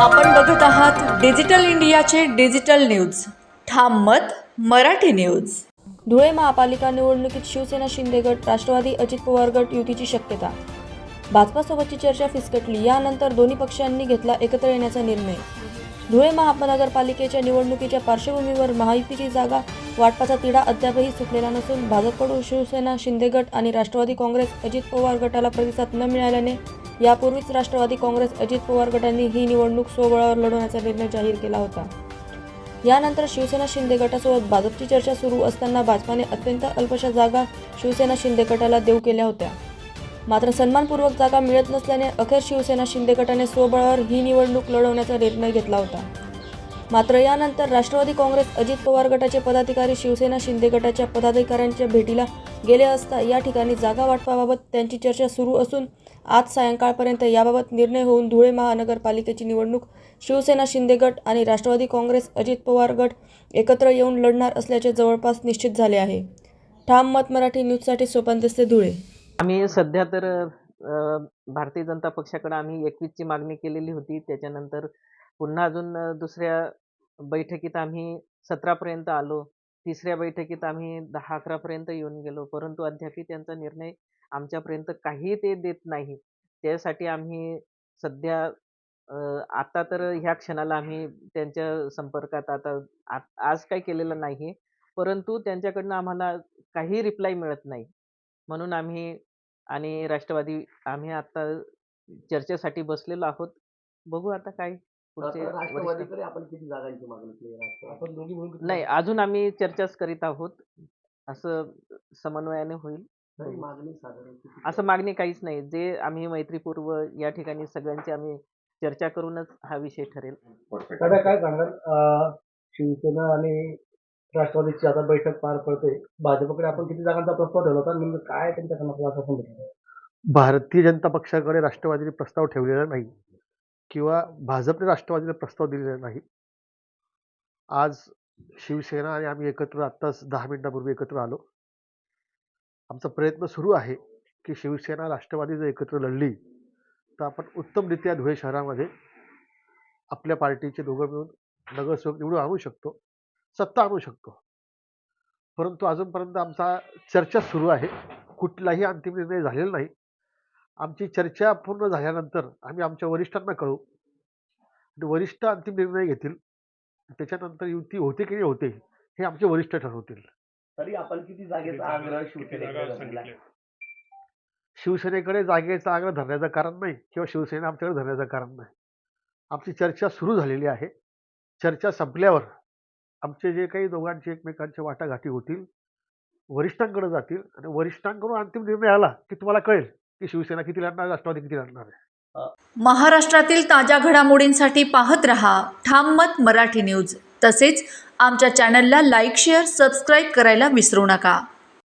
आपण बघत आहात डिजिटल इंडियाचे डिजिटल न्यूज. ठाम मत मराठी न्यूज. धुळे महापालिका निवडणुकीत शिवसेना शिंदे गट राष्ट्रवादी अजित पवार गट युतीची शक्यता. भाजपासोबतची चर्चा फिसकटली यानंतर दोन्ही पक्षांनी घेतला एकत्र येण्याचा निर्णय. धुळे महानगरपालिकेच्या निवडणुकीच्या पार्श्वभूमीवर महायुतीची जागा वाटपाचा तिढा अद्यापही सुटलेला नसून भाजपकडून शिवसेना शिंदे गट आणि राष्ट्रवादी काँग्रेस अजित पवार गटाला प्रतिसाद न मिळाल्याने यापूर्वीच राष्ट्रवादी काँग्रेस अजित पवार गटांनी ही निवडणूक स्वबळावर लढवण्याचा निर्णय जाहीर केला होता. यानंतर शिवसेना शिंदे गटासोबत भाजपची चर्चा सुरू असताना भाजपाने अत्यंत अल्पशा जागा शिवसेना शिंदे गटाला देऊ केल्या होत्या. मात्र सन्मानपूर्वक जागा मिळत नसल्याने अखेर शिवसेना शिंदे गटाने स्वबळावर ही निवडणूक लढवण्याचा निर्णय घेतला होता. मात्र यानंतर राष्ट्रवादी काँग्रेस अजित पवार गटाचे पदाधिकारी शिवसेना शिंदे गटाच्या पदाधिकाऱ्यांच्या भेटीला गेले असता या ठिकाणी जागा वाटपाबाबत त्यांची चर्चा सुरू असून आज सायंकाळपर्यंत याबाबत निर्णय होऊन धुळे महानगरपालिकेची निवडणूक शिवसेना शिंदे गट आणि राष्ट्रवादी काँग्रेस अजित पवार गट एकत्र येऊन लढणार असल्याचे जवळपास निश्चित झाले आहे. ठाम मत मराठी न्यूजसाठी सोपान दस्ते धुळे. आम्ही सध्या तर भारतीय जनता पक्षाकडे आम्ही एकवीसची मागणी केलेली होती. त्याच्यानंतर पुन्हा अजून अ, दुसऱ्या बैठकीत आम्ही सतरापर्यंत आलो. तिसऱ्या बैठकीत आम्ही दहा अकरापर्यंत येऊन गेलो. परंतु अद्याप त्यांचा निर्णय आमच्यापर्यंत काही ते देत नाही. त्यासाठी आम्ही सध्या अ, आता तर ह्या क्षणाला आम्ही त्यांच्या संपर्कात आता आ- आज काही केलेलं नाही परंतु त्यांच्याकडनं आम्हाला काही रिप्लाय मिळत नाही. म्हणून आम्ही आणि राष्ट्रवादी आम्ही आता चर्चेसाठी बसलेलो आहोत. बघू आता काय पुढचे आता वरिष्ठ- राष्ट्रवादीकडे आपण किती जागांची मागणी केली आहे राष्ट्रवादी? आपण दोघी मिळून किती नाही अजून आम्ही चर्चाच करीत आहोत. असं समन्वयाने होईल. तरी बघू. मागणी साधारण किती असं मागणी काहीच नाही. जे आम्ही मैत्रीपूर्व या ठिकाणी सगळ्यांची आम्ही चर्चा करूनच हा विषय ठरेल. दादा काय सांगाल? अं, शिवसेना आणि राष्ट्रवादीची आता बैठक पार पडते. भाजपकडे आपण किती जागांचा प्रस्ताव ठेवला होता? नेमकं काय त्यांच्या समस्या असं भारतीय जनता पक्षाकडे राष्ट्रवादीने प्रस्ताव ठेवलेला नाही. किंवा भाजपने राष्ट्रवादीला प्रस्ताव दिलेला नाही. आज शिवसेना आणि आम्ही एकत्र आत्ताच दहा मिनिटापूर्वी एकत्र आलो. आमचा प्रयत्न सुरू आहे की शिवसेना राष्ट्रवादी जर एकत्र लढली तर आपण उत्तमरित्या धुळे शहरामध्ये आपल्या पार्टीचे दोघं मिळून नगरसेवक निवडून आणू शकतो सत्ता आणू शकतो. परंतु अजूनपर्यंत आमचा चर्चा सुरू आहे. कुठलाही अंतिम निर्णय झालेला नाही. आमची चर्चा पूर्ण झाल्यानंतर आम्ही आमच्या वरिष्ठांना कळवू. आणि वरिष्ठ अंतिम निर्णय घेतील. त्याच्यानंतर युती होते की नाही होते हे आमचे वरिष्ठ ठरवतील. तरी आपण किती जागेचा आग्रह शिवसेनेकडे? शिवसेनेकडे जागेचा आग्रह धरण्याचं कारण नाही किंवा शिवसेना आमच्याकडे धरण्याचं कारण नाही. आमची चर्चा सुरू झालेली आहे. चर्चा संपल्यावर आमचे जे काही दोघांचे एकमेकांच्या वाटाघाटी होतील वरिष्ठांकडे जातील आणि वरिष्ठांकडून अंतिम निर्णय आला की तुम्हाला कळेल. की शिवसेना किती लढणार राष्ट्रवादी किती लढणार आहे? महाराष्ट्रातील ताज्या घडामोडींसाठी पाहत रहा ठाम मत मराठी न्यूज. तसेच आमच्या चॅनलला लाईक शेअर सबस्क्राईब करायला विसरू नका.